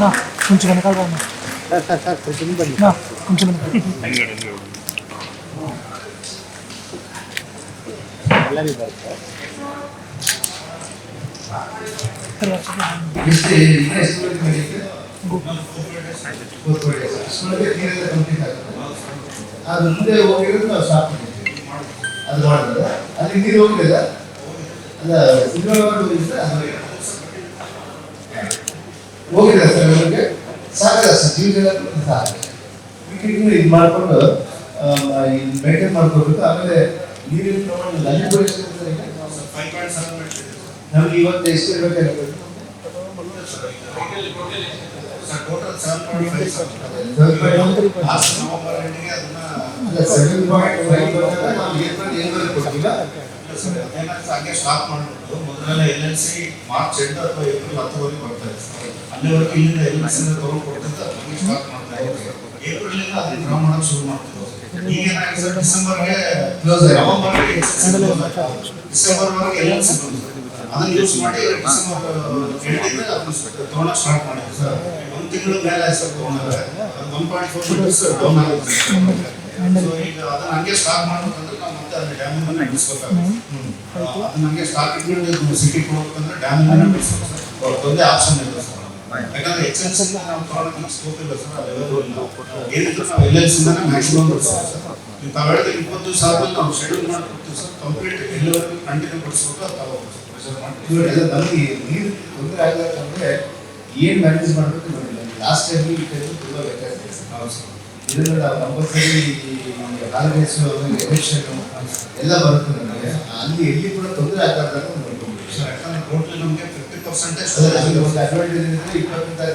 నా కొంచెం వెనకాల రా అన్న. నా కొంచెం వెనకాల. తర్వాత ಎಷ್ಟು ಇನ್ನ ಎಷ್ಟು ವರ್ಷ ಮಾಡಿದ್ದೆ? ಗೊತ್ತು ಬಿಡಿ. ಸ್ಕೂಲಲ್ಲಿ ತೀರದ ಕಂಪ್ಲೀಟ್ ಆಗ್ತದೆ. ಅದು ಮುಂದೆ ಹೋಗಿರೋದು ನಾವು ಸ್ಟಾಪ್ ಮಾಡಿದ್ವಿ ಅದು ಮಾಡಿದ್ರೆ ಅಲ್ಲಿ ನೀರು ಹೋಗಿಲ್ಲ ಅಲ್ಲ ಸಿನಿಮಾ ಹೋಗಿದ್ರೆ ಹೋಗಿದೆ ಸರ್ ಸರ್ ಜೀವನ ಇದು ಮಾಡಿಕೊಂಡು ಮೇಂಟೈನ್ ಮಾಡ್ಕೋಬೇಕು ಆಮೇಲೆ ನೀರಿನ ಪ್ರಮಾಣ ಎಷ್ಟು? ನಮ್ಗೆ ಇವತ್ತು ಎಷ್ಟು ಇರ್ಬೇಕಾಗಿರೋದು ಅಲ್ಲ ಸೆವೆನ್ ಪಾಯಿಂಟ್ ಫೈವ್ ಏಪ್ರಿಲ್ ಏಳುವರೆಗೆ ಕೊಟ್ಟಿಲ್ಲ ಹಾಗೆ ಸ್ಟಾಪ್ ಮಾಡ್ಬಿಟ್ಟು ಮೊದಲೆಲ್ಲ ಎಲ್ ಎಲ್ ಸಿ ಮಾರ್ಚ್ ಎಂಟು ಅಥವಾ ಏಪ್ರಿಲ್ ಹತ್ತುವರೆಗೆ ಬರ್ತಾ ಇದೆ ಅಲ್ಲಿವರೆಗೆ ಇಲ್ಲಿಂದ ಎಲ್ ಎಲ್ ಸಿ ತಗೊಂಡು ಕೊಡ್ತಿದ್ದ ಹಂಗೆ ಸ್ಟಾಪ್ ಮಾಡ್ತಾ ಇದ್ರು ಏಪ್ರಿಲ್ ಇಂದ ಅದನ್ನ ಡ್ರಾ ಮಾಡಕ್ ಶುರು ಮಾಡ್ತಿದ್ರು. ಈಗ ಏನಾಗಿದೆ ಸರ್ ಡಿಸೆಂಬರ್ಗೆ ಕ್ಲೋಸ್. ನವೆಂಬರ್ಗೆ ಡಿಸೆಂಬರ್ ವರೆಗೆ ಎಲ್ ಎಲ್ ಸಿ ಬಂದಿದೆ ಅದನ್ನ ಯೂಸ್ ಮಾಡಿ ಡಿಸೆಂಬರ್ ಎಂಟಿಂದ ಅದನ್ನ ಸ್ಟಾರ್ಟ್ ಮಾಡಿದ್ರು ಸರ್. ಒಂದು ತಿಂಗಳು ಮೇಲೆ ಸರ್ ತಗೊಂಡ್ರೆ one point four metres down ಆಗುತ್ತೆ ಸೊ ಈಗ ಅದನ್ನ ಹಂಗೆ ಸ್ಟಾಕ್ ಮಾಡ್ಬೇಕಂದ್ರೆ ನಾವು ಮತ್ತೆ ಅದನ್ನ ಡ್ಯಾಮಿಂಗ್ ಅನ್ನ ಇಡಿಸ್ಬೇಕಾಗುತ್ತೆ ಅದನ್ನ ಹಂಗೆ ಸ್ಟಾಕ್ ಇಟ್ಕೊಂಡು ಸಿಟಿ ಡ್ಯಾಮ್ ಅನ್ನ ಇಡಿಸ್ಬೇಕು ಸರ್ ಒಂದೇ ಆಪ್ಷನ್ ಇಲ್ಲ ಸರ್. ಯಾಕಂದ್ರೆ ಎಕ್ಸೆನ್ಸ್ ನಾವು ತಗೊಳಕ್ಕೆ ಸ್ಕೋಪ್ ಇಲ್ಲ ಸರ್. ಇಲ್ಲ. ಏನಿದ್ರು ನಾವು ಎಲ್ ಮ್ಯಾಕ್ಸಿಮಮ್ ಬಿಡಿಸ್ಬೇಕು ಸರ್. ನೀವು ಇಪ್ಪತ್ತು ಸಾವಿರ ನಾವು ಶೆಡ್ಯೂಲ್ ಮಾಡ್ಕೊಡ್ತೀವಿ ಸರ್. ಕಂಪ್ಲೀಟ್ ಎಲ್ಲವರೆಗೂ ಕಂಟಿನ್ಯೂ ಅದು ಮಾಡ್ತೀವಿ. ಇವರೆಲ್ಲ ನಮಗೆ ನೀರು ತೊಂದರೆ ಆಗಬೇಕಂದ್ರೆ ಏನು ಮ್ಯಾನೇಜ್ ಮಾಡಬೇಕು ನೋಡಿಲ್ಲ ಲಾಸ್ಟ್ ಟೈಮ್ ಈ ಟೈಮ್ ತುಂಬಾ ವ್ಯತ್ಯಾಸ ಇದೆ ಸರ್. ಇದರಿಂದ ಕಂಪಲ್ಸರಿ ನಮಗೆ ಹಾಲಿಡೇಸ್ ಎಲೆಕ್ಷನ್ ಎಲ್ಲ ಬರುತ್ತೆ ನಮಗೆ. ಅಲ್ಲಿ ಎಲ್ಲಿ ಕೂಡ ತೊಂದರೆ ಆಗಬಾರ್ದು ನಮಗೆ ಫಿಫ್ಟಿ ಪರ್ಸೆಂಟೇಜ್ ಒಂದು ಅಡ್ವಾಂಟೇಜ್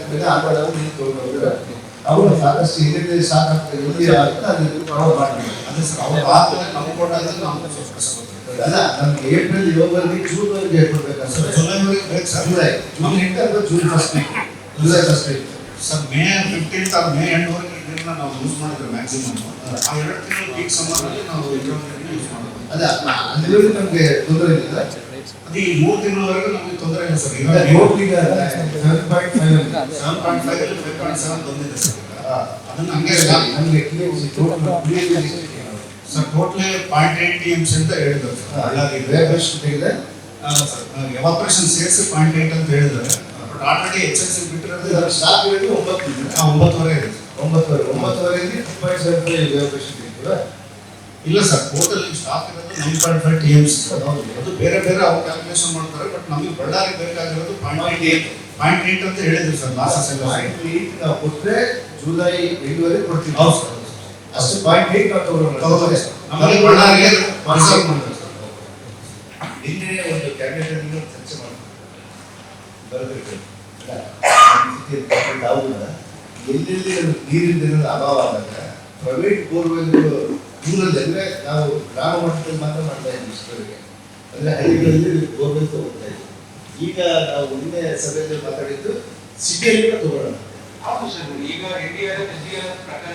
ಇದ್ರೆ ಮೇಲೆ ತೊಗೊಂಡು ಅವರು ಸಾಕಷ್ಟು ಎಲ್ಲಿ ಸಾಕಾಗ್ತದೆ. ಎಲ್ಲಿ ಆಗುತ್ತೆ ಅಲ್ಲಿ ಕವರ್ ಮಾಡ್ತೀವಿ ಅದೇ ಸರ್ ಅವ್ರು ಆದ್ಮೇಲೆ ನಮ್ಗೆ ನಾವು ಅಲ್ಲ ನಮ್ಗೆ ಏಪ್ರಿಲ್ ಯೋಗದಲ್ಲಿ ಜೂನ್ ವರೆಗೆ ಸರ್ ಬೇಕು sir. July. June first week July first week sir May fifteenth or May ಎಂಡ್ವರೆಗೆ ನೀರನ್ನ ನಾವು ಯೂಸ್ ಮಾಡಿದ್ರೆ ಮ್ಯಾಕ್ಸಿಮಮ್ ಆ ಎರಡು ತಿಂಗಳು ಪೀಕ್ ಸಮ್ಮರಲ್ಲಿ ನಾವು ಇದ್ರೊಳಗೆ ಯೂಸ್ ಮಾಡೋದು ಅದೇ ಅಲ್ಲಿವರೆಗೂ ನಮಗೆ ತೊಂದರೆ ಇಲ್ಲ. ಅದು ಈ ಮೂರು ತಿಂಗಳವರೆಗೂ ನಮಗೆ ತೊಂದರೆ ಇಲ್ಲ ಸರ್. ಈಗ ಈಗ seven point five seven point five five point seven ಬಂದಿದೆ ಸರ್ ಅದನ್ನ ಹಂಗೆ ನಮಗೆ sir totally point eight T Ms ಅಂತ ಹೇಳಿದ್ರು ಸರ್. ಹಾಗಾಗಿ ವೇಸ್ಟ್ ತೆಗೆದ ಎವಾಪರೇಷನ್ ಸೇರಿಸಿ ಪಾಯಿಂಟ್ ಏಟ್ ಅಂತ ಹೇಳಿದ್ದಾರೆ. ಆಲ್ರೆಡಿ ಎಚ್ ಎಸ್ ಸಿ ಬಿಟ್ಟಿರೋದು ಸ್ಟಾಕ್ ಇರೋದು ಒಂಬತ್ತು ಒಂಬತ್ತುವರೆ ಒಂಬತ್ತುವರೆ ಇದೆ. ಒಂಬತ್ತುವರೆ ಒಂಬತ್ತುವರೆಗೆ ಟೂ ಪಾಯಿಂಟ್ ಸೆವೆನ್ ಫೈವ್ ಇಲ್ಲ ಸರ್ ಟೋಟಲ್ ಸ್ಟಾಕ್ ಇರೋದು nine point five T Ms ಅದು ಬೇರೆ ಬೇರೆ ಅವ್ರು ಕ್ಯಾಲ್ಕುಲೇಷನ್ ಮಾಡ್ತಾರೆ ಬಟ್ ನಮಗೆ ಬಳ್ಳಾರಿ ಬೇಕಾಗಿರೋದು ಪಾಯಿಂಟ್ ಏಟ್ ಪಾಯಿಂಟ್ ಏಟ್ ಅಂತ ಹೇಳಿದ್ರು ಸರ್ ಲಾಸಸ್ ಎಲ್ಲ ಪಾಯಿಂಟ್ ಏಟ್ ನಾವು ಕೊಟ್ಟರೆ ಜುಲೈ ಎಂಟುವರೆಗೆ ಕೊಡ್ತೀವಿ. ಹೌದು ಸರ್ ಅಷ್ಟು ಪಾಯಿಂಟ್ ಏಟ್ ನಾವು ತಗೊಳ್ಳಿ ತಗೊಳ್ಳೋಣ ಸರ್. ನಮಗೆ ಬಳ್ಳಾರಿಗೆ ಮಾಡಿದ್ರು ಸರ್. ನಿನ್ನೆ ಒಂದು ಕ್ಯಾಬಿನೆಟ್ ಅಲ್ಲಿ ಚರ್ಚೆ ಮಾಡ್ತಾರೆ ಬರಬೇಕು ಯಾವುದನ್ನ ಎಲ್ಲೆಲ್ಲಿ ನೀರಿನ ಅಭಾವ ಆದಾಗ ಪ್ರೈವೇಟ್ ಬೋರ್ವೆಲ್ ಊರಲ್ಲಿ ಅಂದ್ರೆ ನಾವು ಗ್ರಾಮ ಮಟ್ಟದಲ್ಲಿ ಮಾತ್ರ ಮಾಡ್ತಾ ಇದ್ವಿ ಇಷ್ಟವರೆಗೆ ಅಂದ್ರೆ ಹಳ್ಳಿಗಳಲ್ಲಿ ಬೋರ್ವೆಲ್ ತಗೊಳ್ತಾ ಇದ್ವಿ ಈಗ ನಾವು ನಿನ್ನೆ ಸಭೆಯಲ್ಲಿ ಮಾತಾಡಿದ್ದು ಸಿಟಿಯಲ್ಲಿ ಕೂಡ ತಗೊಳ್ಳೋಣ ಹೌದು ಸರ್ ಈಗ ಇಂಡಿಯಾದ ಎಸ್ ಪ್ರಕಾರ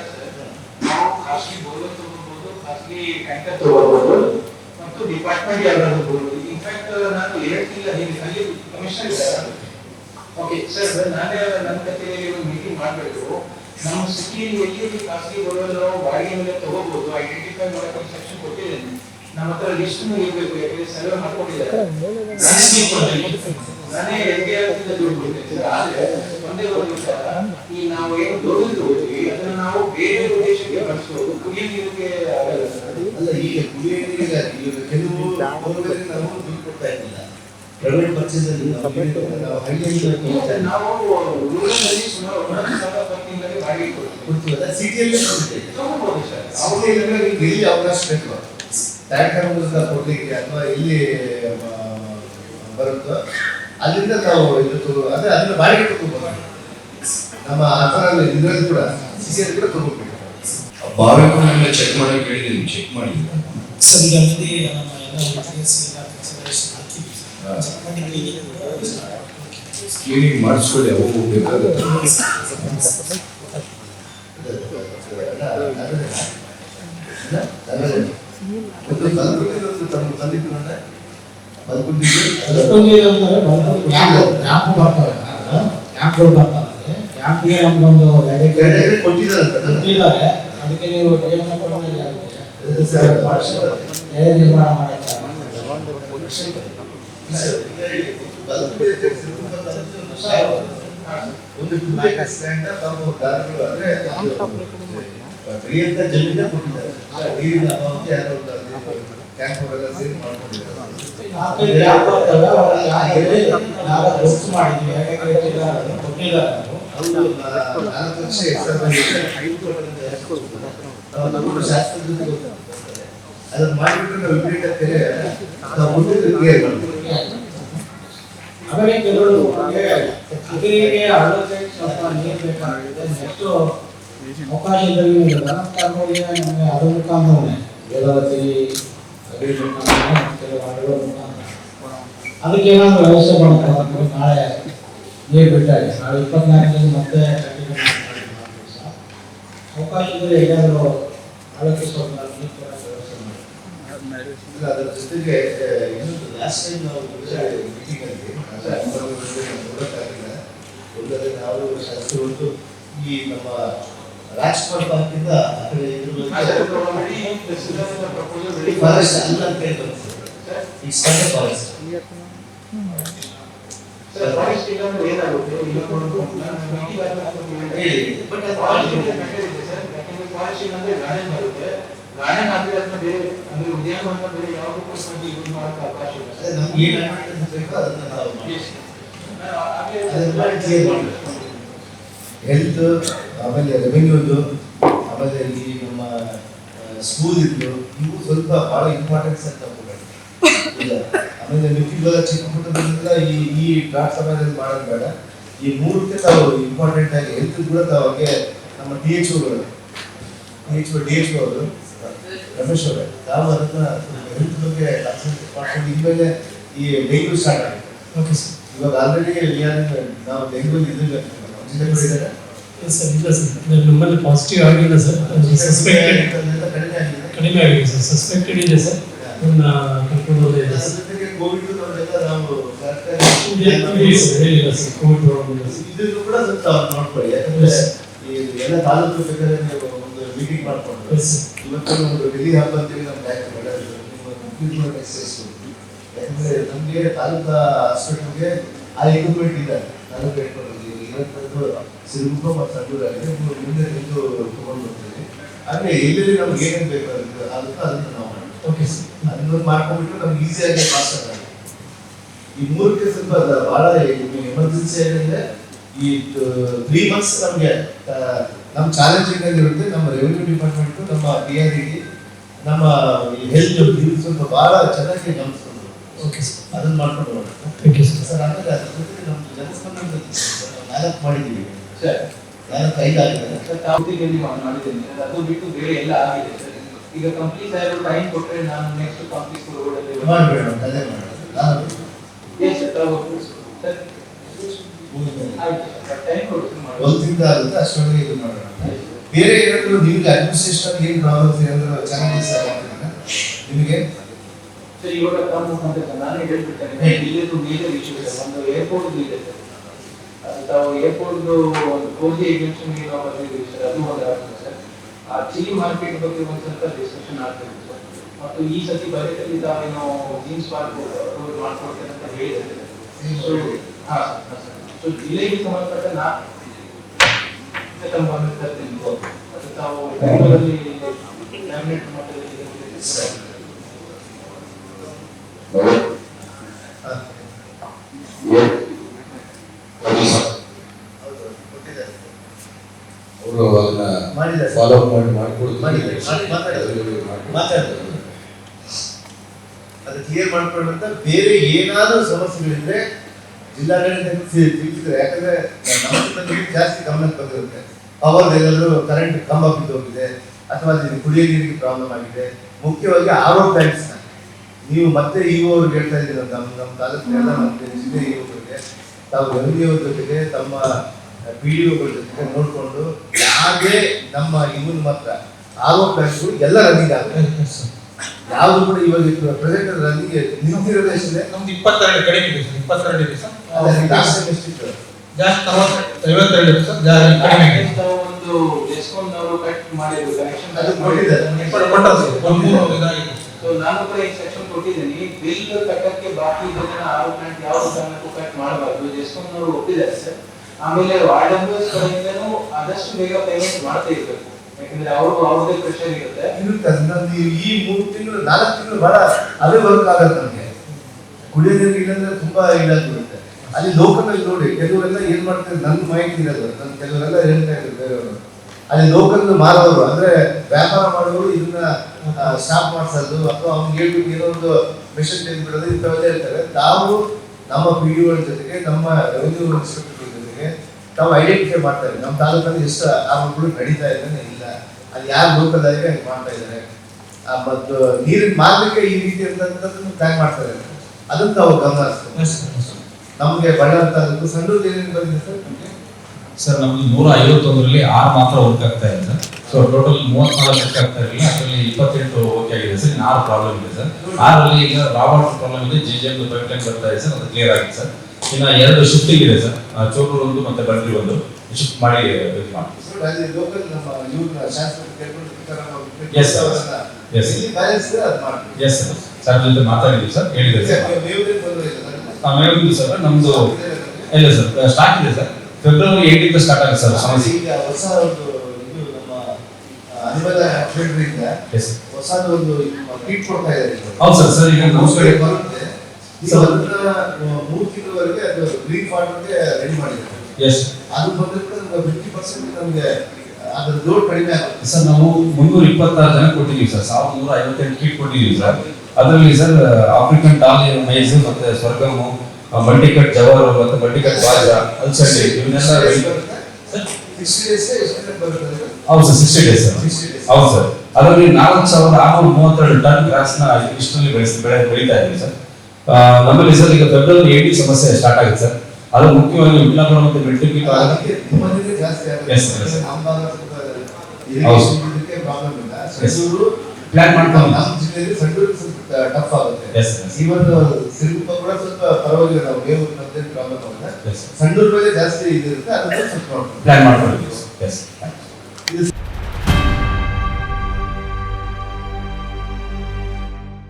ನಾವು ಖಾಸಗಿ ಬೋರ್ವೆಲ್ ತಗೋಬಹುದು ಖಾಸಗಿ ಟ್ಯಾಂಕರ್ ತಗೋಬಹುದು ಮತ್ತು ಡಿಪಾರ್ಟ್ಮೆಂಟ್ ಯಾವ್ದಾದ್ರು ತಗೋಬಹುದು ಇನ್ಫ್ಯಾಕ್ಟ್ ನಾನು ಹೇಳ್ತಿಲ್ಲ ಹೇಳಿ ಅಲ್ಲಿ ಕಮಿಷನರ್ ಇದ್ದಾರೆ ಓಕೆ ಸರ್ ನಾನೇ ನನ್ನ ಒಂದು ಮೀಟಿಂಗ್ ಮಾಡಬೇಕು. ನಮ್ಮ ಸಿಟಿಯಲ್ಲಿ ಎಲ್ಲಿ ಖಾಸಗಿ ಬೋರ್ವೆಲ್ ನಾವು ಬಾಡಿಗೆ ಮೇಲೆ ತಗೋಬಹುದು ಐಡೆಂಟಿಫೈ ಮಾಡಕ್ಕೆ ಸೆಕ್ಷನ್ ಕೊಟ್ಟಿದ್ದೇನೆ. ನಮ್ಮ ಹತ್ರ ಲಿಸ್ಟ್ ಇರಬೇಕು ಯಾಕಂದ್ರೆ ಸರ್ವೆ ಮಾಡ್ಕೊಂಡಿದ್ದಾರೆ ನಾನೇ ಆಗ್ತಿದೆ ದುಡ್ಡು. ಆದ್ರೆ ಒಂದೇ ಒಂದು ವಿಚಾರ. ಈ ನಾವು ಏನು ನಾವು ಬೇರೆ ಉದ್ದೇಶಕ್ಕೆ ಬಳಸಬಹುದು ಕುಡಿಯ ನೀರಿಗೆ ಆಗಲ್ಲ. ಅಲ್ಲ, ಈಗ ಕುಡಿಯ ಕೆಲವು ನಾವು ದುಡ್ಡು ಕೊಡ್ತಾ ಇದ್ದಿಲ್ಲ. ಪ್ರೈವೇಟ್ ಪರ್ಚೇಸ್ ಅಲ್ಲಿ ನಾವು ನೀರು ನಾವು ಹಳ್ಳಿಯಲ್ಲಿ ನಾವು ರೂರಲ್ ಅಲ್ಲಿ ಸುಮಾರು ಒಂಬತ್ತು ಸಾವಿರ ತಿಂಗಳಿಗೆ ಬಾಡಿಗೆ ಕೊಡ್ತೀವಿ. ಕೊಡ್ತೀವಲ್ಲ ಸಿಟಿಯಲ್ಲಿ ತಗೋಬಹುದು ಸರ್. ಅವ್ರು ಹೇಳಿದ್ರೆ ನಿಮ್ಗೆ ಎಲ್ಲಿ ಅವಕಾಶ ಬೇಕು ಟ್ಯಾಂಕರ್ ಮೂಲಕ ಕೊಡ್ಲಿಕ್ಕೆ ಅಥವಾ ಎಲ್ಲಿ ಆ, ಬರುತ್ತೋ ಅಲ್ಲಿಂದ ನಾವು ಇದು ಅಂದ್ರೆ ಅದನ್ನ ಬಾಡಿಗೆ ನಮ್ಮ ಹತ್ರ ಇದರಲ್ಲಿ ಕೂಡ ಸಿಟಿಯಲ್ಲಿ ಕೂಡ ತಗೋಬೇಕು ಬಾವಿಗಳನ್ನೆಲ್ಲ ಚೆಕ್ ಮಾಡಕ್ಕೆ ಹೇಳಿದ್ದೀನಿ ಚೆಕ್ ಮಾಡಿದ್ದೀನಿ ಸರ್ ನಮ್ಮ ಎಲ್ಲ ಹಾಕಿದ್ವಿ ಸರ್. ಚೆಕ್ ಮಾಡಿ cleaning ಕೂಡ start ಮಾಡ್ತೀವಿ. ಕ್ಲೀನಿಂಗ್ ಮಾಡಿಸ್ಕೊಳ್ಳಿ ಅವು ಬೇಕಾಗುತ್ತೆ ಒಂದು ಬಲ್ಕುಂದಿ ಒಂದು ತಮ್ಮ ತಂದಿಟ್ಕೊಂಡೆ ಬಲ್ಕುಂದಿ ಅದಕ್ಕೊಂದು ಏನಂದ್ರೆ ಬಂದು ಕ್ಯಾಂಪ್ ಕ್ಯಾಂಪ್ ಬರ್ತವೆ ಕ್ಯಾಂಪ್ಗಳು ಬರ್ತಾವೆ ಕ್ಯಾಂಪ್ಗೆ ನಮ್ಗೊಂದು ಎರಡು ಎಕರೆ ಕೊಟ್ಟಿದ್ದಾರಂತ ಕೊಟ್ಟಿದ್ದಾರೆ ಅದಕ್ಕೆ ನೀವು ಜೀವನ ಬೇರೆ ನಿರ್ಮಾಣ ಮಾಡಕ್ಕೆ ಒಂದು ತಾವು ದಾರಿಗಳು ಅಂದ್ರೆ ಜಮೀನ ಕೊಟ್ಟಿದ್ದಾರೆ ನೀರಿನ ಅಭಾವಕ್ಕೆ ಯಾರೋ ಕ್ಯಾಂಪ್ ಸೇರಿ ಮಾಡ್ಕೊಂಡಿದ್ದಾರೆ ಅದನ್ನ ಆಮೇಲೆ ಕೆಲವರು ಅಗರಿಗೆ ಅಳತೆ ಸ್ವಲ್ಪ ನೀರು ಬೇಕಾಗಿದೆ ನೆಕ್ಸ್ಟ್ ಅವಕಾಶ ಇದ್ದಲ್ಲಿ ಧನಕಾರ್ಮಿಗೆ ನಮಗೆ ಅದರ ಮುಖಾಂತರನೇ ವೇದಾವತಿ ಅಗ್ರಿ ಮುಖಾಂತರ ಅದಕ್ಕೆ ಏನಾದರೂ ವ್ಯವಸ್ಥೆ ಮಾಡ್ತಾರೆ ನಾಳೆ ನೀರು ಬಿಟ್ಟಾಗ ನಾಳೆ ಇಪ್ಪತ್ನಾಲ್ಕರಿಂದ ಮತ್ತೆ ಅವಕಾಶ ಇದ್ದರೆ ಎಲ್ಲಾದರೂ ಅಳತೆ ಸ್ವಲ್ಪ ನೀರು ಅದರ ಜೊತೆಗೆ ಇನ್ನೊಂದು ಲಾಸ್ಟ್ ಟೈಮ್ ನಾವು ಮೀಟಿಂಗ್ ಅಲ್ಲಿ ಅಂದ್ರೆ ಅನುಭವ ಬಗ್ಗೆ ನಮ್ಗೆ ಗೊತ್ತಾಗಿಲ್ಲ ಒಳ್ಳೆ ನಾವು ಈ ನಮ್ಮ ರಾಜ್ಕುಮಾರ್ ಪಾರ್ಕ್ ಇಂದ ಆ ಕಡೆ ಇದ್ರ ಫಾರೆಸ್ಟ್ ಅಲ್ಲ ಅಂತ ಹೇಳಿ ಬರ್ತದೆ ಫಾರೆಸ್ಟ್ ಬಟ್ ಫಾರೆಸ್ಟ್ ಗಾರ್ಡನ್ ಬರುತ್ತೆ ಗಾರ್ಡನ್ ಆದ್ರೆ ಅದನ್ನ ಬೇರೆ ಅಂದ್ರೆ ಉದ್ಯಾನವನ ಬೇರೆ ಯಾವುದಕ್ಕೂ ಬಂದು ಯೂಸ್ ಮಾಡಕ್ಕೆ ಅವಕಾಶ ಇಲ್ಲ. ಅದೇ ನಮ್ಗೆ ಏನು ಅಡ್ವಾಂಟೇಜ್ ಅದನ್ನ ನಾವು ಮಾಡ್ತೀವಿ. Yes. ನಾನು ಆಗ್ಲೇ ಅದನ್ನ ಮಾಡಿ ಕ್ಲಿಯರ್ ಮಾಡಬೇಕು ಹೆಲ್ತ್ ಆಮೇಲೆ ರೆವೆನ್ಯೂದು ಆಮೇಲೆ ಈ ನಮ್ಮ ಸ್ಕೂಲ್ ಇದ್ದು ಇವು ಸ್ವಲ್ಪ ಭಾಳ ಇಂಪಾರ್ಟೆನ್ಸ್ ಅಂತ ಇಲ್ಲ. ಆಮೇಲೆ ಮಿಕ್ಕಿಗಳ ಚಿಕ್ಕ ಪುಟ್ಟದಿಂದ ಈ ಈ ಸಮಯದಲ್ಲಿ ಮಾಡೋದು ಬೇಡ. ಈ ಮೂರಕ್ಕೆ ತಾವು ಇಂಪಾರ್ಟೆಂಟ್ ಆಗಿ ಹೆಲ್ತ್ ಕೂಡ ತಾವು ಹಂಗೆ ನಮ್ಮ ಟಿ ಎಚ್ ಒಗಳು ಡಿ ಎಚ್ ಡಿ ಎಚ್ ಅವರು ರಮೇಶ್ ಅವರೇ ತಾವು ಅದನ್ನ ಹೆಲ್ತ್ ಬಗ್ಗೆ ಕಾನ್ಸಂಟ್ರೇಟ್ ಮಾಡ್ಕೊಂಡು ಇನ್ಮೇಲೆ ಈ ಡೆಂಗ್ಯೂ ಸ್ಟಾರ್ಟ್ ಆಗಿದೆ ಓಕೆ ಸರ್ ಇವಾಗ ಆಲ್ರೆಡಿ ನಾವು ಡೆಂಗ್ಯೂ ಇಲ್ಲ ಸರ್ ಇಲ್ಲ ಸರ್ ನಮ್ಮಲ್ಲಿ ಪಾಸಿಟಿವ್ ಆಗಿಲ್ಲ ಸರ್ ಸಸ್ಪೆಕ್ಟೆಡ್ ಕಡಿಮೆ ಆಗಿದೆ. ಸರ್ ಸಸ್ಪೆಕ್ಟೆಡ್ ಇದೆ ಸರ್ ಅದನ್ನ ಕರ್ಕೊಂಡು ಹೋಗಿದೆ ಸರ್ ಕೋವಿಡ್ ನಾವು ಇದೆ- ಇದೆ ಸರ್ ಕೋವಿಡ್ ಇಲ್ಲ ಇದನ್ನು ಕೂಡ ಸ್ವಲ್ಪ ನೋಡ್ಕೊಳ್ಳಿ. ಯಾಕಂದ್ರೆ ಎಲ್ಲ ತಾಲೂಕು ಬೇಕಾದ್ರೆ ನೀವು ಮೀಟಿಂಗ್ ಮಾಡ್ಕೊಂಡು ಇವತ್ತು ಒಂದು ವಿಧಿ ಹಬ್ಬ ಅಂತೇಳಿ ನಮ್ಮ ಡಾಕ್ಟರ್ ಯಾಕಂದ್ರೆ ನಮಗೆ ತಾಲೂಕಾ ಹಾಸ್ಪಿಟಲ್ಗೆ ಆ ಇಕ್ವಿಪ್ಮೆಂಟ್ ಇದೆ ತಾಲೂಕು ಇಟ್ಕೊಂಡು ಇವತ್ತು ಸಿರುಗುಪ್ಪ ಮತ್ತು ಸಂಡೂರಾಗಿದೆ ಮುಂದೆ ನಿಂತು ತಗೊಂಡು ಬರ್ತೀವಿ ಆದರೆ ಎಲ್ಲೆಲ್ಲಿ ನಮ್ಗೆ ಏನೇನು ಬೇಕಾಗುತ್ತೆ ಅದಕ್ಕೆ ಅದನ್ನು ನಾವು ಓಕೆ ಸರ್ ಅದನ್ನು ಮಾಡ್ಕೊಂಡ್ಬಿಟ್ಟು ನಮ್ಗೆ ಈಸಿಯಾಗಿ ಪಾಸ್ ಆಗುತ್ತೆ. ಈ ಮೂರಕ್ಕೆ ಸ್ವಲ್ಪ ಭಾಳ ಬಹಳ ಎಮರ್ಜೆನ್ಸಿ ಏನಿದೆ ಈ ತ್ರೀ ಮಂತ್ಸ್ ನಮಗೆ ನಮ್ಮ ಚಾಲೆಂಜಿಂಗ್ ಆಗಿರುತ್ತೆ ನಮ್ಮ ರೆವಿನ್ಯೂ ಡಿಪಾರ್ಟ್ಮೆಂಟ್ ನಮ್ಮ ಬಿ ಆರ್ ಡಿ ನಮ್ಮ ಹೆಲ್ತ್ ಇದು ಸ್ವಲ್ಪ ಬಹಳ ಚೆನ್ನಾಗಿ ಗಮನಿಸ್ಕೊಂಡು ಓಕೆ ಸರ್ ಅದನ್ನ ಮಾಡ್ಕೊಂಡು ಹೋಗೋಣ. ಥ್ಯಾಂಕ್ ಯು ಸರ್ ಸರ್ ಆಮೇಲೆ ಅದ್ರ ಜೊತೆ ನಮ್ಮ ಜನಸ್ಪಂದನ ನಾಲ್ಕು ಮಾಡಿದ್ದೀವಿ. ಸರ್ ನಾಲ್ಕು ಐದು ಆಗಿದೆ. ಸರ್ ತಾವತಿಗೆ ನೀವು ಮಾಡಿದ್ದೀನಿ ಅದು ಬಿಟ್ಟು ಬೇರೆ ಎಲ್ಲ ಆಗಿದೆ ಸರ್ ಈಗ ಕಂಪ್ಲೀಟ್ ಆಗಿ ಟೈಮ್ ಕೊಟ್ಟರೆ ನಾನು ನೆಕ್ಸ್ಟ್ ಕಂಪ್ಲೀಟ್ ರೋಡಲ್ಲಿ ಮಾಡಬೇಡ ಅದೇ ಮಾಡೋದು ನಾನು ಎಸ್ ಸರ್ ತಾವು ಸರ್ ಆಯ್ತು ಸರ್ ಟೈಮ್ ಕೊಡ್ತೀನಿ ಮಾಡಿ ಒಂದು ತಿಂಗಳು ಆಗುತ್ತೆ ಅಷ್ಟೊಳಗೆ ಇದು ಮಾಡೋಣ. ಬೇರೆ ಏನಾದ್ರು ನಿಮ್ಗೆ ಅಡ್ಮಿನಿಸ್ಟ್ರೇಷನ್ ಏನು ಪ್ರಾಬ್ಲಮ್ಸ್ ಏನಾದ್ರು ಚಾಲೆಂಜಸ್ ನಿಮಗೆ? ಸರ್ ಇವಾಗ ತಮ್ಮ ಮುಖಾಂತರ ನಾನು ಹೇಳ್ಬಿಟ್ಟೆ. ಇಲ್ಲಿದ್ದು ಮೇಜರ್ ಇಶ್ಯೂ ಇದೆ. ಒಂದು ಏರ್ಪೋರ್ಟ್ ಇದೆ. ತಾವು ಏರ್ಪೋರ್ಟ್ ಒಂದು ಕೋಜಿ ಎಕ್ಸಿಬಿಷನ್ ಏನೋ ಬಂದಿದ್ದೀವಿ ಸರ್. ಅದು ಒಂದು ಆಗ್ತದೆ ಸರ್. ಆ ಚಿಲ್ಲಿ ಮಾರ್ಕೆಟ್ ಬಗ್ಗೆ ಒಂದು ಸ್ವಲ್ಪ ಡಿಸ್ಕಷನ್ ಆಗ್ತದೆ ಸರ್. ಮತ್ತು ಈ ಸತಿ ಬಜೆಟಲ್ಲಿ ತಾವೇನೋ ಜೀನ್ಸ್ ಪಾರ್ಕ್ ಮಾಡ್ಕೊಡ್ತೇನೆ ಅಂತ ಹೇಳಿದ್ದಾರೆ. ಸೊ ಹಾಂ ಸರ್. ಸೊ ಜಿಲ್ಲೆಗೆ ಸಂಬಂಧಪಟ್ಟ ನಾಲ್ಕು ತರ್ತೀನಿ ಅದು ತಾವು ಬೆಂಗಳೂರಲ್ಲಿ ಮಟ್ಟದಲ್ಲಿ ಕೊಟ್ಟಿದ್ದಾರೆ. ಅವರು ಅದನ್ನ. ಫಾಲೋ ಅಪ್ ಮಾಡಿ ಮಾಡ್ಕೊಡ್ತಾರೆ. ಮಾತಾಡೋದು ಅದು ಕ್ಲಿಯರ್ ಮಾಡ್ಕೊಂಡಂತ ಬೇರೆ ಏನಾದರೂ ಸಮಸ್ಯೆಗಳಿದ್ರೆ ಜಿಲ್ಲಾಡಳಿತಕ್ಕೆ ತಿ- ತಿಳಿಸಿದ್ರೆ ಯಾಕಂದ್ರೆ ಜಾಸ್ತಿ ಗಮನಕ್ಕೆ ಬಂದಿರುತ್ತೆ. ಅವಾಗ ಏನಾದರೂ ಕರೆಂಟ್ ಕಂಬ ಬಿದ್ದೋಗಿದೆ ಅಥವಾ ಕುಡಿಯೋ ನೀರಿಗೆ ಪ್ರಾಬ್ಲಮ್ ಆಗಿದೆ. ಮುಖ್ಯವಾಗಿ ಆರೋ ಪ್ಯಾಂಟ್ಸ್ ನೀವು ಮತ್ತೆ ಇ ಅವ್ರಿಗೆ ಹೇಳ್ತಾ ಇದ್ದೀರ ನಮ್ಮ ನಮ್ಮ ತಾಲೂಕಿನ ಮತ್ತೆ ತಾವು ರೆವಿನ್ಯೂ ಜೊತೆಗೆ ತಮ್ಮ ಪಿ ಡಿ ಓಗಳ ಜೊತೆಗೆ ನೋಡಿಕೊಂಡು ಯಾವುದೇ ನಮ್ಮ ಇವನ್ ಮಾತ್ರ ಆರೋ ಪ್ಲಾಂಟ್ಗಳು ಎಲ್ಲ ರನ್ನಿಂಗ್ ಆಗುತ್ತೆ ಯಾವುದು ಕೂಡ ಇವಾಗ ಪ್ರೆಸೆಂಟ್ ರನ್ನಿಂಗ್ ನಿಂತಿರೋದೇ ನಮ್ದು ಇಪ್ಪತ್ತೆರಡು ಕಡಿಮೆ ಇದೆ ಇಪ್ಪತ್ತೆರಡು ಇದೆ ಸರ್. ಜಾಸ್ತಿ ನಲವತ್ತು ಐವತ್ತೆರಡು ಇದೆ ಸರ್ ಜಾ- ಕಡಿಮೆ ಇದೆ ಒಂದು ಕಟ್ ಮಾಡಿದ್ರು ಕನೆಕ್ಷನ್ ಅದು ಕೊಟ್ಟಿದ್ದಾರೆ. ಸೊ ನಾನು ಕೂಡ ಸೆಕ್ಷನ್ ಕೊಟ್ಟಿದ್ದೀನಿ. ಬಿಲ್ ಕಟ್ಟಕ್ಕೆ ಬಾಕಿ ಆರು ಪ್ಲಾಂಟ್ ಯಾವ ಕಾರಣಕ್ಕೂ ಕಟ್ ಮಾಡಬಾರ್ದು. ಒಪ್ಪಿದ್ದಾರೆ ಸರ್. ಆಮೇಲೆ ವಾರ್ಡ್ ಮೆಂಬರ್ಸ್ ಕಡೆಯಿಂದನೂ ಆದಷ್ಟು ಬೇಗ ಪೇಮೆಂಟ್ ಮಾಡ್ತಾ ಇರ್ಬೇಕು. ಯಾಕಂದ್ರೆ ಅವರು ಅವ್ರದ್ದೇ ಪ್ರೆಷರ್ ಇರುತ್ತೆ. ಇರುತ್ತೆ. ಈ- ಮೂರು ತಿಂಗಳು ನಾಲ್ಕು ತಿಂಗಳು ಬಹಳ ಅದೇ ವರ್ಕ್ ಆಗತ್ತೆ ನಮಗೆ. ಕುಡಿಯೋ ನೀರು ಇಲ್ಲಂದ್ರೆ ತುಂಬಾ ಇದಾಗ್ಬಿಡುತ್ತೆ. ಅಲ್ಲಿ ಲೋಕಲ್ನಲ್ಲಿ ನೋಡಿ, ಕೆಲವರೆಲ್ಲ ಏನ್ ಮಾಡ್ತಾರೆ? ನನ್ನ ಮೈಂಡ್ ಇರೋದು ನನ್ನ ಕೆಲವರೆಲ್ಲ ಹೇಳ್ತಾ ಇದ್ದಾರೆ ಅಲ್ಲಿ ಲೋಕಲ್ ಮಾರೋರು, ಅಂದ್ರೆ ವ್ಯಾಪಾರ ಮಾಡೋರು ಇದನ್ನ ಸ್ಟಾಪ್ ಮಾಡಿಸೋದು, ಅಥವಾ ಅವ್ನಿಗೆ ಹೇಳ್ಬಿಟ್ಟು ಏನೋ ಒಂದು ಮೆಷಿನ್ ತೆಗೆದ್ಬಿಡೋದು, ಇಂಥವೆಲ್ಲ ಹೇಳ್ತಾರೆ. ತಾವು ನಮ್ಮ ಪಿ ಡಿ ಜೊತೆಗೆ, ನಮ್ಮ ರೆವಿನ್ಯೂ ಜೊತೆಗೆ ತಾವು ಐಡೆಂಟಿಫೈ ಮಾಡ್ತಾರೆ ನಮ್ಮ ತಾಲೂಕಲ್ಲಿ ಎಷ್ಟು ಆರೋಪಗಳು ನಡೀತಾ ಇದ್ದಾನೆ ಇಲ್ಲ. ಅಲ್ಲಿ ಯಾರು ಲೋಕಲ್ ಆಗಿ ಹಂಗೆ ಮಾಡ್ತಾ ಇದ್ದಾರೆ. ಮತ್ತು ನೀರಿನ ಮಾರ್ಗಕ್ಕೆ ಈ ರೀತಿ ಅಂತಂದನ್ನು ಪ್ಯಾಕ್ ಮಾಡ್ತಾರೆ ಅದಕ್ಕೆ ತಾವು ಗಮನ ನಮ್ಗೆ ಬಳ್ಳಾರಿ ತಾಲೂಕು ಏನೇನು ಬಂದಿದೆ ಸರ್? ನಮ್ಗೆ? ಸರ್ ನಮ್ದು ನೂರ ಐವತ್ತೊಂದರಲ್ಲಿ ಆರು ಮಾತ್ರ ವರ್ಕ್ ಆಗ್ತಾ ಇದೆ ಸರ್. ಸೊ ಟೋಟಲ್ ಮೂವತ್ನಾಲ್ಕು ವರ್ಕ್ ಆಗ್ತಾ ಇರಲಿಲ್ಲ ಅದರಲ್ಲಿ ಇಪ್ಪತ್ತೆಂಟು ಓಕೆ ಆಗಿದೆ ಸರ್. ಇನ್ನು ಆರು ಪ್ರಾಬ್ಲಮ್ ಇದೆ ಸರ್. ಆರಲ್ಲಿ ಈಗ ರಾಬರ್ಟ್ ಪ್ರಾಬ್ಲಮ್ ಇದೆ G G M pipeline ಬರ್ತಾ ಇದೆ ಸರ್. ಅದು ಕ್ಲಿಯರ್ ಆಗಿದೆ ಸರ್. ಇನ್ನು ಎರಡು ಶಿಫ್ಟಿಂಗ್ ಇದೆ ಸರ್. ಚೋಟೂರು ಒಂದು ಮತ್ತೆ ಬಂಡ್ರಿ ಒಂದು. ಶಿಫ್ಟ್ ಮಾಡಿ ಇದು ಮಾಡ್ತೀವಿ ಸರ್. ಅದು ಮಾಡ್ತೀವಿ. ಎಸ್ ಸರ್ ಸರ್ ಜೊತೆ ಮಾತಾಡಿದ್ವಿ ಸರ್. ಹೇಳಿದೆ ಸರ್. ನೀವು- ಸರ್ ನಮ್ದು ಇಲ್ಲ ಸರ್ ಸ್ಟಾರ್ಟ್ ಇದೆ ಸರ್ ಫೆಬ್ರವರಿ ಏಟಿಂದ ಸ್ಟಾರ್ಟ್ ಆಗುತ್ತೆ ಸರ್ ಸಮಸ್ಯೆ. ಈಗ ಹೊಸ ಒಂದು ಇದು ನಮ್ಮ ಅನಿಮಲ್ ಹಸ್ಬೆಂಡ್ರಿ ಇಂದ. ಎಸ್ ಹೊಸದು ಒಂದು ಕೀಟ್ ಕೊಡ್ತಾ ಇದ್ದಾರೆ ಹೌದು ಸರ್ ಸರ್ ಈಗ ನಮ್ಮ ಕಡೆ ಬರುತ್ತೆ. ಅದನ್ನ ಮೂರು ತಿಂಗಳವರೆಗೆ ಅದು ಗ್ರೀನ್ ಫಾರ್ಮ್ಗೆ ರೆಡಿ ಮಾಡಿದ್ದಾರೆ. ಎಸ್ ಅದು ಬಂದ್ರೆ ನಮ್ಗೆ ಫಿಫ್ಟಿ ಪರ್ಸೆಂಟ್ ನಮಗೆ ಅದ್ರ ಲೋಡ್ ಕಡಿಮೆ ಆಗುತ್ತೆ. ಸರ್ ನಾವು ಮುನ್ನೂರ ಇಪ್ಪತ್ತಾರು ಜನ ಕೊಟ್ಟಿದ್ದೀವಿ ಸರ್ ಸಾವಿರದ ನೂರ ಐವತ್ತೆಂಟು ಕೀಟ್ ಕೊಟ್ಟಿದ್ದೀವಿ ಸರ್ ಅದರಲ್ಲಿ ಸರ್ ಆಫ್ರಿಕನ್ ಟಾಲಿ ಮೈಸು ಮತ್ತೆ ಸ್ವರ್ಗಮು ಮಲ್ಟಿಕಟ್ ಜವಾರು ಮತ್ತೆ ಮಲ್ಟಿಕಟ್ ಬಾಜ ಅಲ್ಸಂಡಿ ಇವನ್ನೆಲ್ಲ? ಹೌದು ಸರ್ ಸಿಕ್ಸ್ಟಿ ಡೇಸ್ ಹೌದು ಸರ್. ಅದರಲ್ಲಿ ನಾಲ್ಕು ಸಾವಿರದ ಆರುನೂರ ಮೂವತ್ತೆರಡು ಟನ್ ಗ್ರಾಸ್ನ ಇಷ್ಟರಲ್ಲಿ ಬೆಳೆಸ್ ಬೆಳೆ ಬೆಳೀತಾ ಇದ್ದೀವಿ ಸರ್. ನಮ್ಮಲ್ಲಿ ಸರ್ ಈಗ ಫೆಬ್ರವರಿ ಏಯ್ಟಿ ಸಮಸ್ಯೆ ಸ್ಟಾರ್ಟ್ ಆಗುತ್ತೆ ಸರ್. ಅದು ಮುಖ್ಯವಾಗಿ ವಿಜ್ಞಾಪನ ಮತ್ತು ಸ್ವಲ್ಪ ಹೌದು. ಪ್ಲಾನ್ ಮಾಡ್ಕೊಂಡು ಟಫ್ ಆಗುತ್ತೆ. ಇವನ್ ಸಿರುಗುಪ್ಪ ಕೂಡ ಸ್ವಲ್ಪ ಪರವಾಗಿಲ್ಲ ನಾವು ಮೇವು ಮತ್ತೆ ಪ್ರಾಬ್ಲಮ್ ಆಗುತ್ತೆ. ಸಂಡೂರು ಮೇಲೆ ಜಾಸ್ತಿ ಇದಿರುತ್ತೆ ಅದನ್ನ ಸ್ವಲ್ಪ ಪ್ಲಾನ್ ಮಾಡ್ಕೊಂಡಿದ್ದೀವಿ